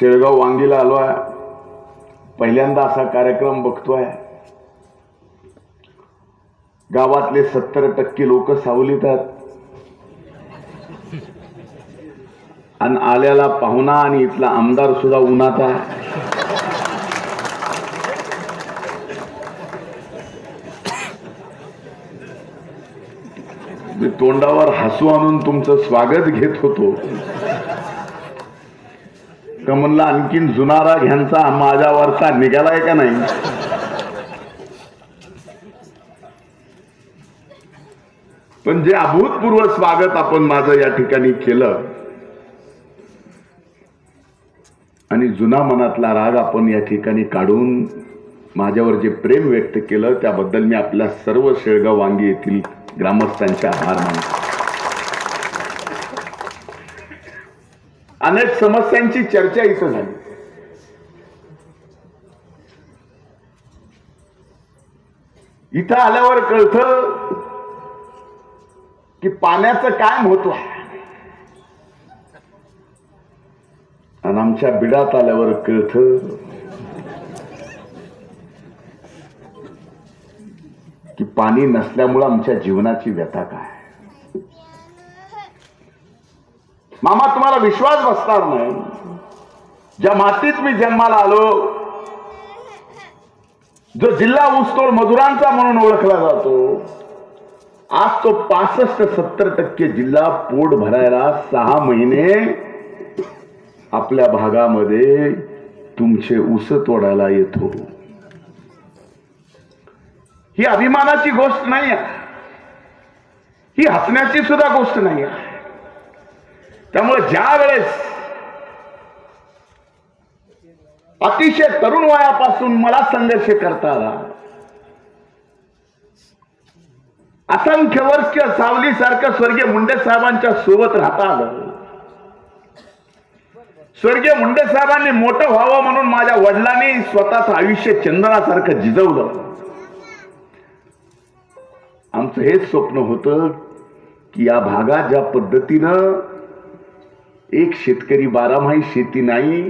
शेळगाव वांगीला आलो आहे. पहिल्यांदा असा कार्यक्रम बघतोय. गावातले सत्तर टक्के लोक सावलीत आहेत. आणि आल्याला पाहुणा आणि इथला आमदार सुद्धा उन्हात आहे. मी तोंडावर हसू आणून तुमचं स्वागत घेत होतो. तर म्हणलं आणखीन जुनारा घ्यांचा माझ्यावरचा निघालाय का नाही? पण जे अभूतपूर्व स्वागत आपण माझं या ठिकाणी केलं आणि जुना मनातला राग आपण या ठिकाणी काढून माझ्यावर जे प्रेम व्यक्त केलं त्याबद्दल मी आपल्या सर्व शेळगाव वांगी येथील ग्रामस्थांचे आभार मानतो. अनेक समस्यांची चर्चा इथं झाली. इथं आल्यावर कळत की पाण्याचं काय महत्त्व आहे. आणि आमच्या बिडात आल्यावर कळत की पाणी नसल्यामुळं आमच्या जीवनाची व्यथा काय. मामा तुम्हाला विश्वास बसणार नाही. ज्या मातीत मी जन्माला आलो जो जिल्हा ऊसतोड मजुरांचा म्हणून ओळखला जातो आज तो पासष्ट सत्तर टक्के जिल्हा पोट भरायला सहा महिने आपल्या भागामध्ये तुमचे ऊस तोडायला येतो. ही अभिमानाची गोष्ट नाही आहे ही हसण्याची सुद्धा गोष्ट नाही आहे त्यामुळे ज्या वेळेस अतिशय तरुण वयापासून मला संघर्ष करता आला असंख्य वर्ष सावली सारखं स्वर्गीय मुंडे साहेबांच्या सोबत राहता आलं. स्वर्गीय मुंडे साहेबांनी मोठं व्हावं म्हणून माझ्या वडिलांनी स्वतःच आयुष्य चंदनासारखं जिजवलं. आमचं हेच स्वप्न होतं की या भागात ज्या पद्धतीनं एक शेतकरी बारामाही शेती नाही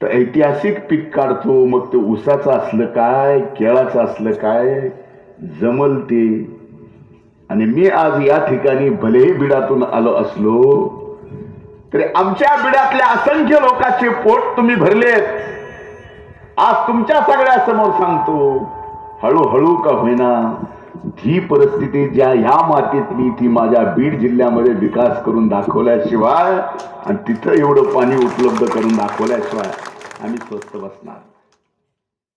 तर ऐतिहासिक पीक काढतो. मग ते ऊसाचं असलं काय केळाचं असलं काय जमल ते. आणि मी आज या ठिकाणी भलेही बिडातून आलो असलो तरी आमच्या बिडातल्या असंख्य लोकांचे पोट तुम्ही भरलेत. आज तुमच्या सगळ्या समोर सांगतो हळूहळू का होईना ही परिस्थिती ज्या ह्या मातीतली ती माझ्या बीड जिल्ह्यामध्ये विकास करून दाखवल्याशिवाय आणि तिथं एवढं पाणी उपलब्ध करून दाखवल्याशिवाय आम्ही स्वस्त बसणार.